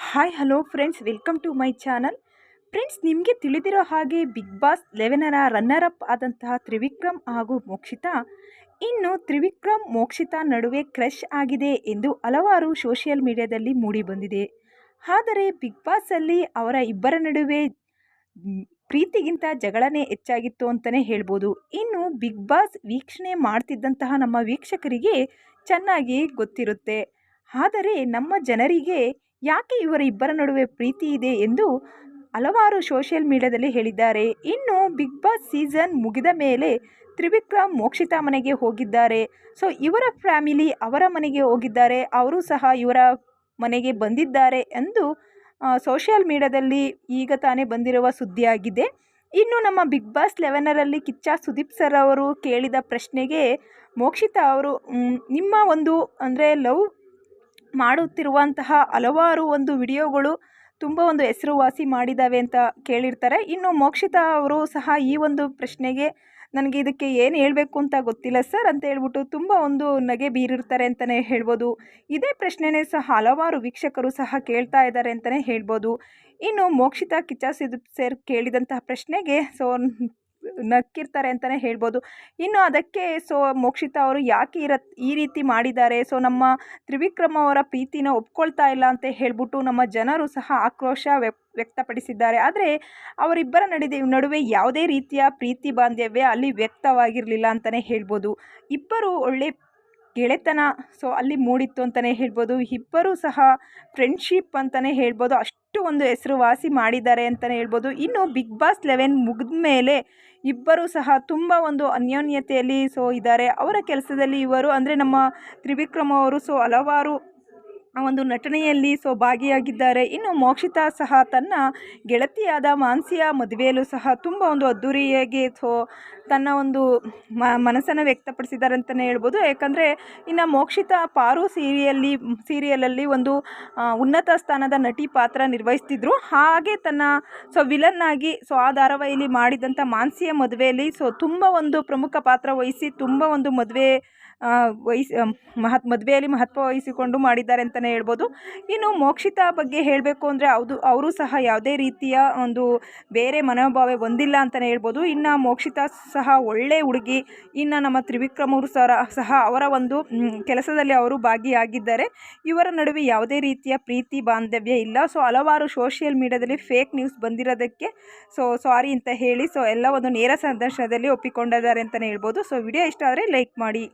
Hi hello friends welcome to my channel friends ನಿಮಗೆ ತಿಳಿದಿರೋ ಹಾಗೆ ಬಿಗ್ ಬಾಸ್ ಲೆವೆನರ ರನ್ನರ್ ಅಪ್ ಆದಂತಹ ತ್ರಿವಿಕ್ರಮ್ ಹಾಗೂ ಮೋಕ್ಷಿತಾ. ಇನ್ನು ತ್ರಿವಿಕ್ರಮ್ ಮೋಕ್ಷಿತಾ ನಡುವೆ ಕ್ರಶ್ ಆಗಿದೆ ಎಂದು ಹಲವಾರು ಸೋಷಿಯಲ್ ಮೀಡಿಯಾದಲ್ಲಿ ಮೂಡಿಬಂದಿದೆ ಆದರೆ ಬಿಗ್ ಬಾಸಲ್ಲಿ ಅವರ ಇಬ್ಬರ ನಡುವೆ ಪ್ರೀತಿಗಿಂತ ಜಗಳನೇ ಹೆಚ್ಚಾಗಿತ್ತು ಅಂತಲೇ ಹೇಳ್ಬೋದು. ಇನ್ನು ಬಿಗ್ ಬಾಸ್ ವೀಕ್ಷಣೆ ಮಾಡ್ತಿದ್ದಂತಹ ನಮ್ಮ ವೀಕ್ಷಕರಿಗೆ ಚೆನ್ನಾಗಿ ಗೊತ್ತಿರುತ್ತೆ. ಆದರೆ ನಮ್ಮ ಜನರಿಗೆ ಯಾಕೆ ಇವರ ಇಬ್ಬರ ನಡುವೆ ಪ್ರೀತಿ ಇದೆ ಎಂದು ಹಲವಾರು ಸೋಷಿಯಲ್ ಮೀಡಿಯಾದಲ್ಲಿ ಹೇಳಿದ್ದಾರೆ. ಇನ್ನು ಬಿಗ್ ಬಾಸ್ ಸೀಸನ್ ಮುಗಿದ ಮೇಲೆ ತ್ರಿವಿಕ್ರಮ್ ಮೋಕ್ಷಿತಾ ಮನೆಗೆ ಹೋಗಿದ್ದಾರೆ. ಸೊ, ಇವರ ಫ್ಯಾಮಿಲಿ ಅವರ ಮನೆಗೆ ಹೋಗಿದ್ದಾರೆ. ಅವರು ಸಹ ಇವರ ಮನೆಗೆ ಬಂದಿದ್ದಾರೆ ಎಂದು ಸೋಷಿಯಲ್ ಮೀಡಿಯಾದಲ್ಲಿ ಈಗ ತಾನೇ ಬಂದಿರುವ ಸುದ್ದಿಯಾಗಿದೆ. ಇನ್ನು ನಮ್ಮ ಬಿಗ್ ಬಾಸ್ ಲೆವೆನರಲ್ಲಿ ಕಿಚ್ಚ ಸುದೀಪ್ ಸರ್ ಅವರು ಕೇಳಿದ ಪ್ರಶ್ನೆಗೆ ಮೋಕ್ಷಿತಾ ಅವರು ನಿಮ್ಮ ಒಂದು, ಅಂದರೆ, ಲವ್ ಮಾಡುತ್ತಿರುವಂತಹ ಹಲವಾರು ಒಂದು ವಿಡಿಯೋಗಳು ತುಂಬ ಒಂದು ಹೆಸರುವಾಸಿ ಮಾಡಿದ್ದಾವೆ ಅಂತ ಕೇಳಿರ್ತಾರೆ. ಇನ್ನು ಮೋಕ್ಷಿತಾ ಅವರು ಸಹ ಈ ಒಂದು ಪ್ರಶ್ನೆಗೆ ನನಗೆ ಇದಕ್ಕೆ ಏನು ಹೇಳಬೇಕು ಅಂತ ಗೊತ್ತಿಲ್ಲ ಸರ್ ಅಂತ ಹೇಳ್ಬಿಟ್ಟು ತುಂಬ ಒಂದು ನಗೆ ಬೀರಿರ್ತಾರೆ ಅಂತಲೇ ಹೇಳ್ಬೋದು. ಇದೇ ಪ್ರಶ್ನೆನೇ ಸಹ ಹಲವಾರು ವೀಕ್ಷಕರು ಸಹ ಕೇಳ್ತಾ ಇದ್ದಾರೆ ಅಂತಲೇ ಹೇಳ್ಬೋದು. ಇನ್ನು ಮೋಕ್ಷಿತಾ ಕಿಚ್ಚಾ ಸರ್ ಕೇಳಿದಂತಹ ಪ್ರಶ್ನೆಗೆ ಸೊ ನಕ್ಕಿರ್ತಾರೆ ಅಂತಲೇ ಹೇಳ್ಬೋದು. ಇನ್ನು ಅದಕ್ಕೆ ಸೊ, ಮೋಕ್ಷಿತಾ ಅವರು ಯಾಕೆ ಇರ, ಈ ರೀತಿ ಮಾಡಿದ್ದಾರೆ? ಸೊ, ನಮ್ಮ ತ್ರಿವಿಕ್ರಮ ಅವರ ಪ್ರೀತಿನ ಒಪ್ಕೊಳ್ತಾ ಇಲ್ಲ ಅಂತ ಹೇಳ್ಬಿಟ್ಟು ನಮ್ಮ ಜನರು ಸಹ ಆಕ್ರೋಶ ವ್ಯಕ್, ವ್ಯಕ್ತಪಡಿಸಿದ್ದಾರೆ. ಆದರೆ ಅವರಿಬ್ಬರ ನಡೆದ ನಡುವೆ ಯಾವುದೇ ರೀತಿಯ ಪ್ರೀತಿ ಬಾಂಧವ್ಯ ಅಲ್ಲಿ ವ್ಯಕ್ತವಾಗಿರಲಿಲ್ಲ ಅಂತಲೇ ಹೇಳ್ಬೋದು. ಇಬ್ಬರು ಒಳ್ಳೆ ಗೆಳೆತನ ಸೊ ಅಲ್ಲಿ ಮೂಡಿತ್ತು ಅಂತಲೇ ಹೇಳ್ಬೋದು. ಇಬ್ಬರೂ ಸಹ ಫ್ರೆಂಡ್ಶಿಪ್ ಅಂತಲೇ ಹೇಳ್ಬೋದು. ಅಷ್ಟು ಒಂದು ಹೆಸರುವಾಸಿ ಮಾಡಿದ್ದಾರೆ ಅಂತಲೇ ಹೇಳ್ಬೋದು. ಇನ್ನು ಬಿಗ್ ಬಾಸ್ ಲೆವೆನ್ ಮುಗಿದ ಮೇಲೆ ಇಬ್ಬರೂ ಸಹ ತುಂಬ ಒಂದು ಅನ್ಯೋನ್ಯತೆಯಲ್ಲಿ ಸೊ ಇದ್ದಾರೆ. ಅವರ ಕೆಲಸದಲ್ಲಿ ಇವರು ಅಂದರೆ ನಮ್ಮ ತ್ರಿವಿಕ್ರಮ ಅವರು ಸೊ ಹಲವಾರು ಒಂದು ನಟನೆಯಲ್ಲಿ ಸೊ ಭಾಗಿಯಾಗಿದ್ದಾರೆ ಇನ್ನು ಮೋಕ್ಷಿತಾ ಸಹ ತನ್ನ ಗೆಳತಿಯಾದ ಮಾನ್ಸಿಯ ಮದುವೆಯಲ್ಲೂ ಸಹ ತುಂಬ ಒಂದು ಅದ್ಧೂರಿಯಾಗಿ ಸೊ, ತನ್ನ ಒಂದು ಮನಸ್ಸನ್ನು ವ್ಯಕ್ತಪಡಿಸಿದ್ದಾರೆ ಅಂತಲೇ ಹೇಳ್ಬೋದು. ಯಾಕಂದರೆ ಇನ್ನು ಮೋಕ್ಷಿತಾ ಪಾರು ಸೀರಿಯಲ್ಲಿ, ಸೀರಿಯಲಲ್ಲಿ ಒಂದು ಉನ್ನತ ಸ್ಥಾನದ ನಟಿ ಪಾತ್ರ ನಿರ್ವಹಿಸ್ತಿದ್ರು. ಹಾಗೆ ತನ್ನ ಸೊ, ವಿಲನ್ ಆಗಿ ಸೊ, ಆ ಧಾರಾವಾಹಿಯಲ್ಲಿ ಮಾಡಿದಂಥ ಮಾನ್ಸಿಯ ಮದುವೆಯಲ್ಲಿ ಸೊ, ತುಂಬ ಒಂದು ಪ್ರಮುಖ ಪಾತ್ರ ವಹಿಸಿ, ತುಂಬ ಒಂದು ಮದುವೆ ವಹಿಸಿ, ಮಹತ್, ಮದುವೆಯಲ್ಲಿ ಮಹತ್ವ ವಹಿಸಿಕೊಂಡು ಮಾಡಿದ್ದಾರೆ ಅಂತಲೇ ಹೇಳ್ಬೋದು. ಇನ್ನು ಮೋಕ್ಷಿತಾ ಬಗ್ಗೆ ಹೇಳಬೇಕು ಅಂದರೆ ಅದು ಅವರು ಸಹ ಯಾವುದೇ ರೀತಿಯ ಒಂದು ಬೇರೆ ಮನೋಭಾವ ಹೊಂದಿಲ್ಲ ಅಂತಲೇ ಹೇಳ್ಬೋದು. ಇನ್ನು ಮೋಕ್ಷಿತಾ ಸಹ ಒಳ್ಳೆ ಹುಡುಗಿ. ಇನ್ನು ನಮ್ಮ ತ್ರಿವಿಕ್ರಮರು ಸರ, ಸಹ ಅವರ ಒಂದು ಕೆಲಸದಲ್ಲಿ ಅವರು ಭಾಗಿಯಾಗಿದ್ದಾರೆ. ಇವರ ನಡುವೆ ಯಾವುದೇ ರೀತಿಯ ಪ್ರೀತಿ, ಬಾಂಧವ್ಯ ಇಲ್ಲ. ಸೊ ಹಲವಾರು ಸೋಷಿಯಲ್ ಮೀಡಿಯಾದಲ್ಲಿ ಫೇಕ್ ನ್ಯೂಸ್ ಬಂದಿರೋದಕ್ಕೆ ಸೊ ಸಾರಿ ಅಂತ ಹೇಳಿ ಸೊ ಎಲ್ಲ ಒಂದು ನೇರ ಸಂದರ್ಶನದಲ್ಲಿ ಒಪ್ಪಿಕೊಂಡಿದ್ದಾರೆ ಅಂತಲೇ ಹೇಳ್ಬೋದು. ಸೊ ವಿಡಿಯೋ ಇಷ್ಟ ಆದರೆ ಲೈಕ್ ಮಾಡಿ.